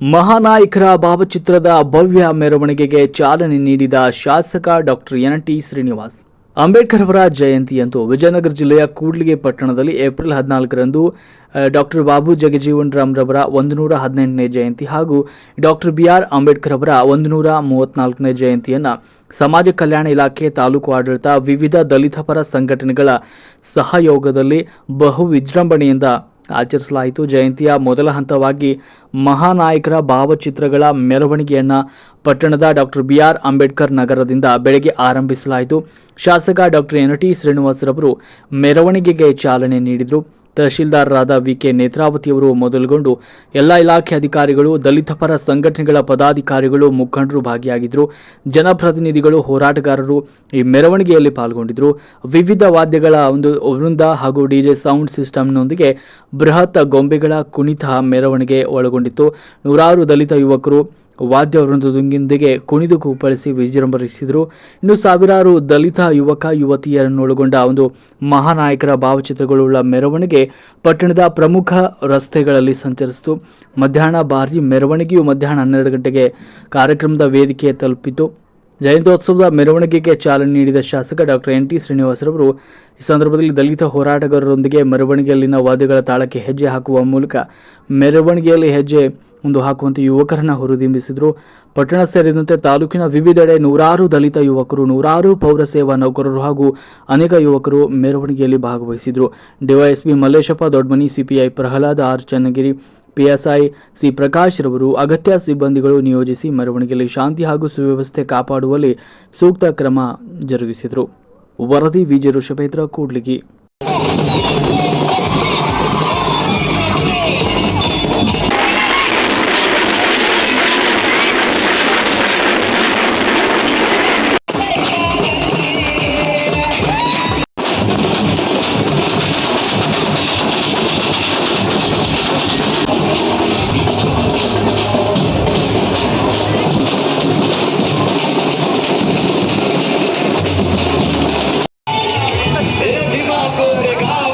ಮಹಾನಾಯಕರ ಭಾವಚಿತ್ರದ ಭವ್ಯ ಮೆರವಣಿಗೆಗೆ ಚಾಲನೆ ನೀಡಿದ ಶಾಸಕ doctor N T Srinivas. Ambedkar ಅವರ ಜಯಂತಿಯಂತೂ ವಿಜಯನಗರ ಜಿಲ್ಲೆಯ ಕೂಡ್ಲಿಗೆ ಪಟ್ಟಣದಲ್ಲಿ ಏಪ್ರಿಲ್ ಹದಿನಾಲ್ಕರಂದು ಡಾಕ್ಟರ್ ಬಾಬು ಜಗಜೀವನ್ ರಾಮ್ರವರ ಒಂದು ನೂರ ಹದಿನೆಂಟನೇ ಜಯಂತಿ ಹಾಗೂ ಡಾಕ್ಟರ್ ಬಿ ಆರ್ ಅಂಬೇಡ್ಕರ್ ಅವರ ಒಂದು ನೂರ ಮೂವತ್ನಾಲ್ಕನೇ ಜಯಂತಿಯನ್ನು ಸಮಾಜ ಕಲ್ಯಾಣ ಇಲಾಖೆ ತಾಲೂಕು ಆಡಳಿತ ವಿವಿಧ ದಲಿತ ಪರ ಸಂಘಟನೆಗಳ ಸಹಯೋಗದಲ್ಲಿ ಬಹು ವಿಜೃಂಭಣೆಯಿಂದ ಆಚರಿಸಲಾಯಿತು. ಜಯಂತಿಯ ಮೊದಲ ಹಂತವಾಗಿ ಮಹಾನಾಯಕರ ಭಾವಚಿತ್ರಗಳ ಮೆರವಣಿಗೆಯನ್ನು ಪಟ್ಟಣದ ಡಾಕ್ಟರ್ ಬಿ ಆರ್ ಅಂಬೇಡ್ಕರ್ ನಗರದಿಂದ ಬೆಳಗ್ಗೆ ಆರಂಭಿಸಲಾಯಿತು. ಶಾಸಕ ಡಾಕ್ಟರ್ ಎನ್ ಟಿ ಶ್ರೀನಿವಾಸರವರು ಮೆರವಣಿಗೆಗೆ ಚಾಲನೆ ನೀಡಿದರು. ತಹಶೀಲ್ದಾರರಾದ ವಿ ಕೆ ನೇತ್ರಾವತಿಯವರು ಮೊದಲುಗೊಂಡು ಎಲ್ಲ ಇಲಾಖೆ ಅಧಿಕಾರಿಗಳು, ದಲಿತ ಪರ ಸಂಘಟನೆಗಳ ಪದಾಧಿಕಾರಿಗಳು, ಮುಖಂಡರು ಭಾಗಿಯಾಗಿದ್ದರು. ಜನಪ್ರತಿನಿಧಿಗಳು, ಹೋರಾಟಗಾರರು ಈ ಮೆರವಣಿಗೆಯಲ್ಲಿ ಪಾಲ್ಗೊಂಡಿದ್ದರು. ವಿವಿಧ ವಾದ್ಯಗಳ ಒಂದು ವೃಂದ ಹಾಗೂ ಡಿಜೆ ಸೌಂಡ್ ಸಿಸ್ಟಮ್ನೊಂದಿಗೆ ಬೃಹತ್ ಗೊಂಬೆಗಳ ಕುಣಿತ ಮೆರವಣಿಗೆ ಒಳಗೊಂಡಿತ್ತು. ನೂರಾರು ದಲಿತ ಯುವಕರು ವಾದ್ಯ ವೃಂದದೊಂದಿಗೆ ಕುಣಿದು ಕುಪ್ಪಳಿಸಿ ವಿಜೃಂಭಿಸಿದರು ಇನ್ನು ಸಾವಿರಾರು ದಲಿತ ಯುವಕ, ಯುವತಿಯರನ್ನೊಳಗೊಂಡ ಒಂದು ಮಹಾನಾಯಕರ ಭಾವಚಿತ್ರಗಳುಳ್ಳ ಮೆರವಣಿಗೆ ಪಟ್ಟಣದ ಪ್ರಮುಖ ರಸ್ತೆಗಳಲ್ಲಿ ಸಂಚರಿಸಿತು. ಮಧ್ಯಾಹ್ನ ಭಾರಿ ಮೆರವಣಿಗೆಯು ಮಧ್ಯಾಹ್ನ ಹನ್ನೆರಡು ಗಂಟೆಗೆ ಕಾರ್ಯಕ್ರಮದ ವೇದಿಕೆ ತಲುಪಿತು. ಜಯಂತ್ಯೋತ್ಸವದ ಮೆರವಣಿಗೆಗೆ ಚಾಲನೆ ನೀಡಿದ ಶಾಸಕ ಡಾಕ್ಟರ್ ಎನ್. ಟಿ. ಶ್ರೀನಿವಾಸರವರು ಈ ಸಂದರ್ಭದಲ್ಲಿ ದಲಿತ ಹೋರಾಟಗಾರರೊಂದಿಗೆ ಮೆರವಣಿಗೆಯಲ್ಲಿನ ವಾದ್ಯಗಳ ತಾಳಕ್ಕೆ ಹೆಜ್ಜೆ ಹಾಕುವ ಮೂಲಕ ಮೆರವಣಿಗೆಯಲ್ಲಿ ಹೆಜ್ಜೆ ಒಂದು ಹಾಕುವಂತೆ ಯುವಕರನ್ನ ಹುರಿದಿಂಬಿಸಿದರು. ಪಟ್ಟಣ ಸೇರಿದಂತೆ ತಾಲೂಕಿನ ವಿವಿಧೆಡೆ ನೂರಾರು ದಲಿತ ಯುವಕರು, ನೂರಾರು ಪೌರ ಸೇವಾ ನೌಕರರು ಹಾಗೂ ಅನೇಕ ಯುವಕರು ಮೆರವಣಿಗೆಯಲ್ಲಿ ಭಾಗವಹಿಸಿದರು. DYSP Malleshappa Doddamani CPI Prahlad R Channagiri, PSI C Prakash ರವರು ಅಗತ್ಯ ಸಿಬ್ಬಂದಿಗಳು ನಿಯೋಜಿಸಿ ಮೆರವಣಿಗೆಯಲ್ಲಿ ಶಾಂತಿ ಹಾಗೂ ಸುವ್ಯವಸ್ಥೆ ಕಾಪಾಡುವಲ್ಲಿ ಸೂಕ್ತ ಕ್ರಮ ಜರುಗಿಸಿದರು. ವರದಿ ವಿಜಯ ಋಷಭೇಂದ್ರ, ಕೂಡ್ಲಿಗಿ. ए भीमा कोरेगा